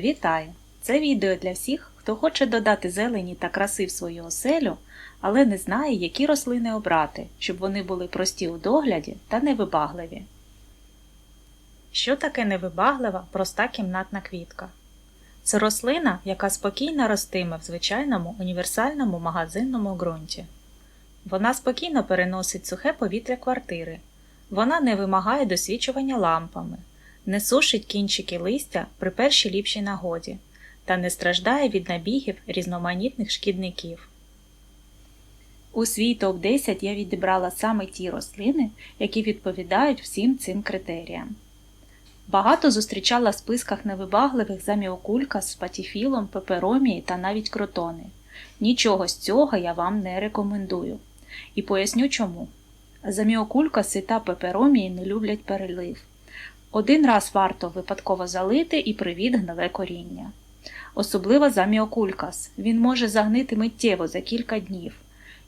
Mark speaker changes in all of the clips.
Speaker 1: Вітаю! Це відео для всіх, хто хоче додати зелені та краси в свою оселю, але не знає, які рослини обрати, щоб вони були прості у догляді та невибагливі. Що таке невибаглива проста кімнатна квітка? Це рослина, яка спокійно ростиме в звичайному універсальному магазинному ґрунті. Вона спокійно переносить сухе повітря квартири. Вона не вимагає досвічування лампами, не сушить кінчики листя при першій ліпшій нагоді та не страждає від набігів різноманітних шкідників. У свій топ-10 я відібрала саме ті рослини, які відповідають всім цим критеріям. Багато зустрічала в списках невибагливих заміокулька з патіфілом, пеперомії та навіть кротони. Нічого з цього я вам не рекомендую. І поясню чому. Заміокулькаси та пеперомії не люблять перелив. Один раз варто випадково залити і привід гниле коріння. Особливо заміокулькас. Він може загнити миттєво за кілька днів.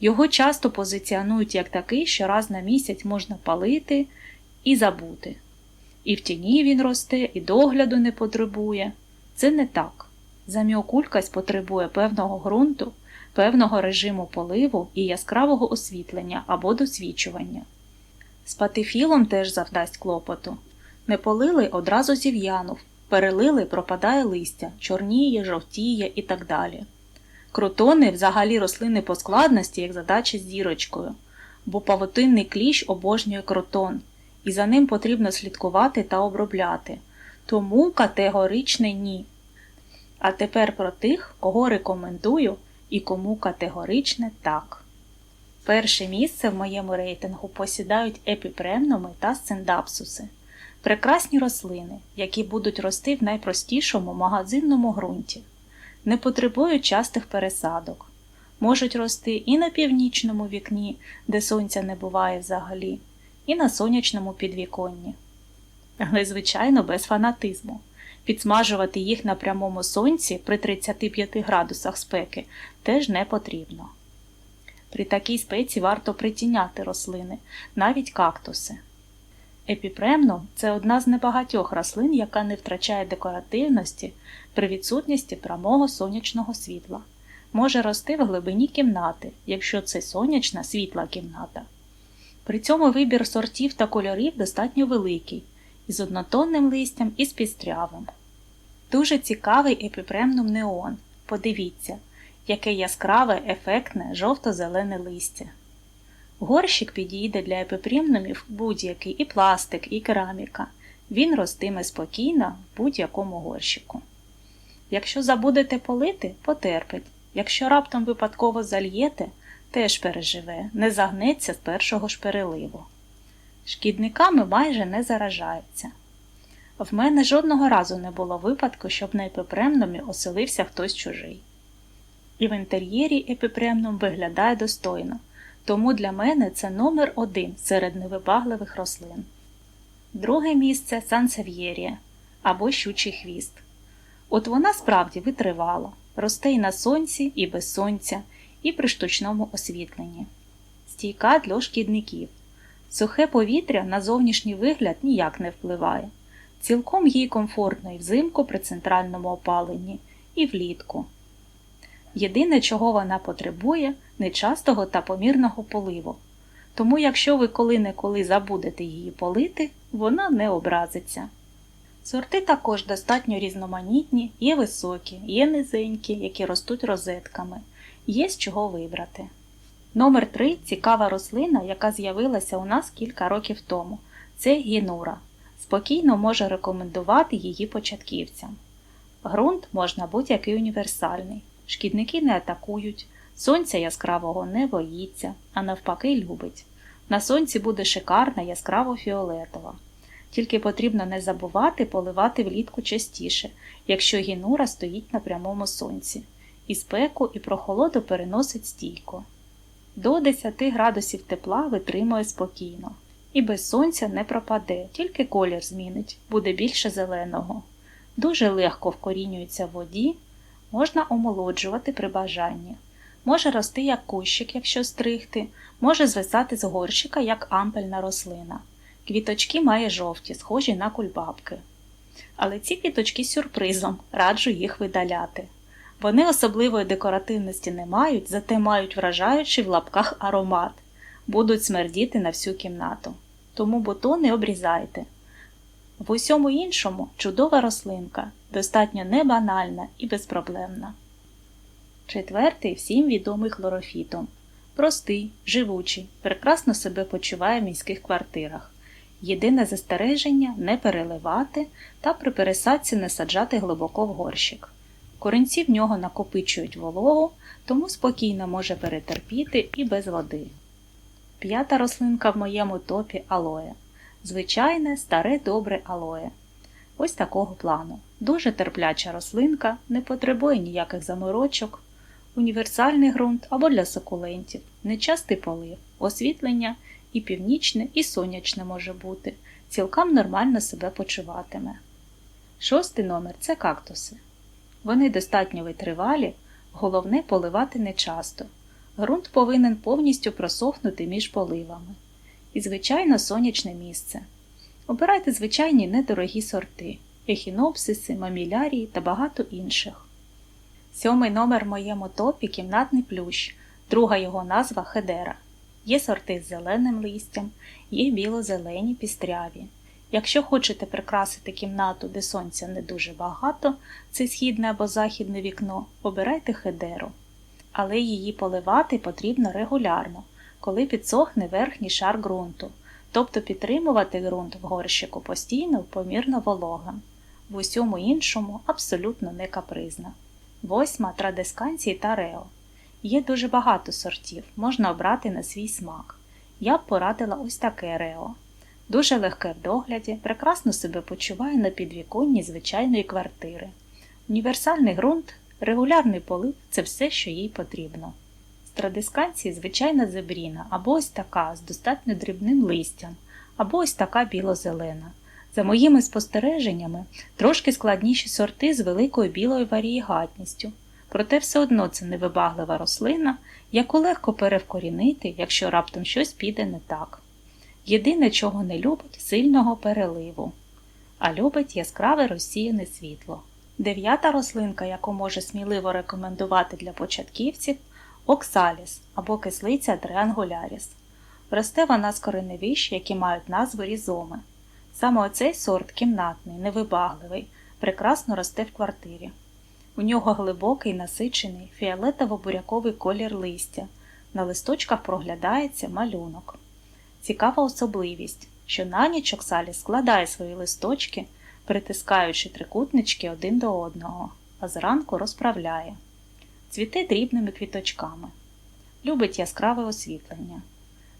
Speaker 1: Його часто позиціонують як такий, що раз на місяць можна палити і забути. І в тіні він росте, і догляду не потребує. Це не так. Заміокулькась потребує певного ґрунту, певного режиму поливу і яскравого освітлення або досвічування. З патифілом теж завдасть клопоту. Не полили одразу зів'янув, перелили пропадає листя, чорніє, жовтіє і так далі. Крутони взагалі рослини по складності, як задача з дірочкою, бо павутинний кліщ обожнює кротон, і за ним потрібно слідкувати та обробляти. Тому категоричне ні. А тепер про тих, кого рекомендую і кому категоричне так. Перше місце в моєму рейтингу посідають епіпремнуми та сциндапсуси. Прекрасні рослини, які будуть рости в найпростішому магазинному ґрунті, не потребують частих пересадок, можуть рости і на північному вікні, де сонця не буває взагалі, і на сонячному підвіконні. Але, звичайно, без фанатизму. Підсмажувати їх на прямому сонці при 35 градусах спеки теж не потрібно. При такій спеці варто притіняти рослини, навіть кактуси. Епіпремнум це одна з небагатьох рослин, яка не втрачає декоративності при відсутності прямого сонячного світла. Може рости в глибині кімнати, якщо це сонячна світла кімната. При цьому вибір сортів та кольорів достатньо великий, із однотонним листям і з пістрявим. Дуже цікавий епіпремнум неон. Подивіться, яке яскраве, ефектне жовто-зелене листя. Горщик підійде для епіпремнумів будь-який і пластик, і кераміка. Він ростиме спокійно в будь-якому горщику. Якщо забудете полити, потерпить. Якщо раптом випадково зальєте, теж переживе, не загнеться з першого ж переливу. Шкідниками майже не заражаються. В мене жодного разу не було випадку, щоб на епіпремнумі оселився хтось чужий. І в інтер'єрі епіпремнум виглядає достойно, тому для мене це номер один серед невибагливих рослин. Друге місце сансев'єрія або щучий хвіст. От вона справді витривала, росте і на сонці, і без сонця, і при штучному освітленні. Стійка для шкідників. Сухе повітря на зовнішній вигляд ніяк не впливає. Цілком їй комфортно і взимку при центральному опаленні, і влітку. Єдине, чого вона потребує, нечастого та помірного поливу. Тому, якщо ви коли-неколи забудете її полити, вона не образиться. Сорти також достатньо різноманітні, є високі, є низенькі, які ростуть розетками, є з чого вибрати. Номер 3 цікава рослина, яка з'явилася у нас кілька років тому. Це гінура. Спокійно може рекомендувати її початківцям. Грунт можна будь-який універсальний. Шкідники не атакують, сонця яскравого не боїться, а навпаки, любить. На сонці буде шикарна яскраво фіолетова. Тільки потрібно не забувати поливати влітку частіше, якщо гінура стоїть на прямому сонці. І спеку, і прохолоду переносить стійко. До 10 градусів тепла витримує спокійно. І без сонця не пропаде, тільки колір змінить, буде більше зеленого. Дуже легко вкорінюється в воді, можна омолоджувати при бажанні. Може рости як кущик, якщо стригти, може звисати з горщика, як ампельна рослина. Квіточки має жовті, схожі на кульбабки. Але ці квіточки сюрпризом, раджу їх видаляти. Вони особливої декоративності не мають, зате мають вражаючий в лапках аромат, будуть смердіти на всю кімнату. Тому бутони обрізайте. В усьому іншому чудова рослинка, достатньо небанальна і безпроблемна. Четвертий всім відомий хлорофітом. Простий, живучий, прекрасно себе почуває в міських квартирах. Єдине застереження не переливати та при пересадці не саджати глибоко в горщик. Корінці в нього накопичують вологу, тому спокійно може перетерпіти і без води. П'ята рослинка в моєму топі алоє. Звичайне, старе добре алоє. Ось такого плану. Дуже терпляча рослинка, не потребує ніяких заморочок, універсальний ґрунт або для сукулентів, нечастий полив, освітлення і північне, і сонячне може бути, цілком нормально себе почуватиме. Шостий номер це кактуси. Вони достатньо витривалі, головне поливати нечасто. Ґрунт повинен повністю просохнути між поливами. І, звичайно, сонячне місце. Обирайте звичайні недорогі сорти ехінопсиси, мамілярії та багато інших. Сьомий номер в моєму топі кімнатний плющ, друга його назва хедера. Є сорти з зеленим листям, є біло-зелені пістряві. Якщо хочете прикрасити кімнату, де сонця не дуже багато, це східне або західне вікно, обирайте хедеру. Але її поливати потрібно регулярно, коли підсохне верхній шар ґрунту, тобто підтримувати ґрунт в горщику постійно помірно вологим. В усьому іншому абсолютно не капризна. Восьма традесканції та рео. Є дуже багато сортів, можна обрати на свій смак. Я б порадила ось таке рео. Дуже легке в догляді, прекрасно себе почуває на підвіконні звичайної квартири. Універсальний ґрунт, регулярний полив це все, що їй потрібно. З традисканції звичайна зебріна, або ось така з достатньо дрібним листям, або ось така біло-зелена. За моїми спостереженнями, трошки складніші сорти з великою білою варієгатністю, проте все одно це невибаглива рослина, яку легко перевкорінити, якщо раптом щось піде не так. Єдине, чого не любить сильного переливу, а любить яскраве розсіяне світло. Дев'ята рослинка, яку може сміливо рекомендувати для початківців оксаліс або кислиця дреангуляріс. Росте вона з кореневищ, які мають назву різоми. Саме оцей сорт кімнатний, невибагливий, прекрасно росте в квартирі. У нього глибокий насичений фіолетово-буряковий колір листя. На листочках проглядається малюнок. Цікава особливість, що на ніч оксалі складає свої листочки, притискаючи трикутнички один до одного, а зранку розправляє. Цвіте дрібними квіточками. Любить яскраве освітлення.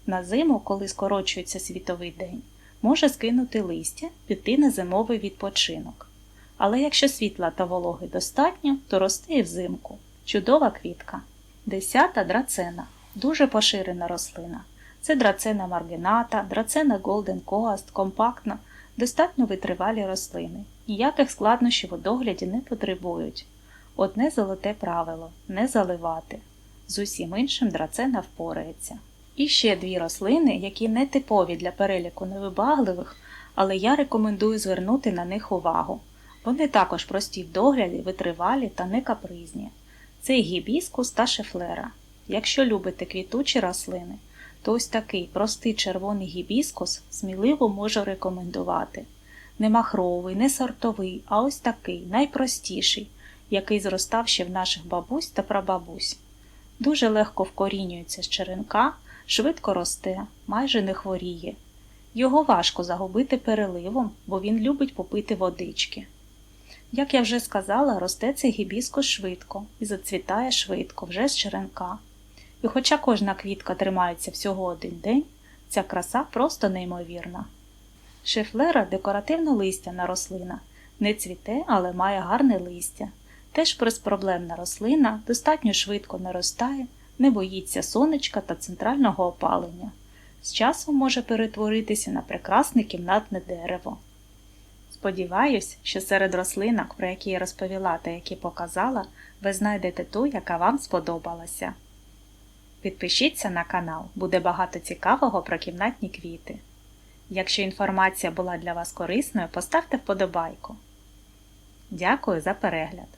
Speaker 1: На зиму, коли скорочується світовий день, може скинути листя, піти на зимовий відпочинок. Але якщо світла та вологи достатньо, то росте і взимку. Чудова квітка. Десята драцена дуже поширена рослина. Це драцена маргината, драцена Golden Coast, компактна, достатньо витривалі рослини. Ніяких складнощів у догляді не потребують. Одне золоте правило не заливати. З усім іншим драцена впорається. І ще дві рослини, які не типові для переліку невибагливих, але я рекомендую звернути на них увагу. Вони також прості в догляді, витривалі та не капризні. Це гібіскус та шефлера. Якщо любите квітучі рослини, то ось такий простий червоний гібіскус сміливо можу рекомендувати. Не махровий, не сортовий, а ось такий, найпростіший, який зростав ще в наших бабусь та прабабусь. Дуже легко вкорінюється з черенка, швидко росте, майже не хворіє. Його важко загубити переливом, бо він любить попити водички. Як я вже сказала, росте цей гібіскус швидко і зацвітає швидко, вже з черенка. І хоча кожна квітка тримається всього один день, ця краса просто неймовірна. Шефлера декоративно листяна рослина, не цвіте, але має гарне листя. Теж безпроблемна рослина, достатньо швидко наростає, не боїться сонечка та центрального опалення. З часом може перетворитися на прекрасне кімнатне дерево. Сподіваюсь, що серед рослинок, про які я розповіла та які показала, ви знайдете ту, яка вам сподобалася. Підпишіться на канал, буде багато цікавого про кімнатні квіти. Якщо інформація була для вас корисною, поставте вподобайку. Дякую за перегляд!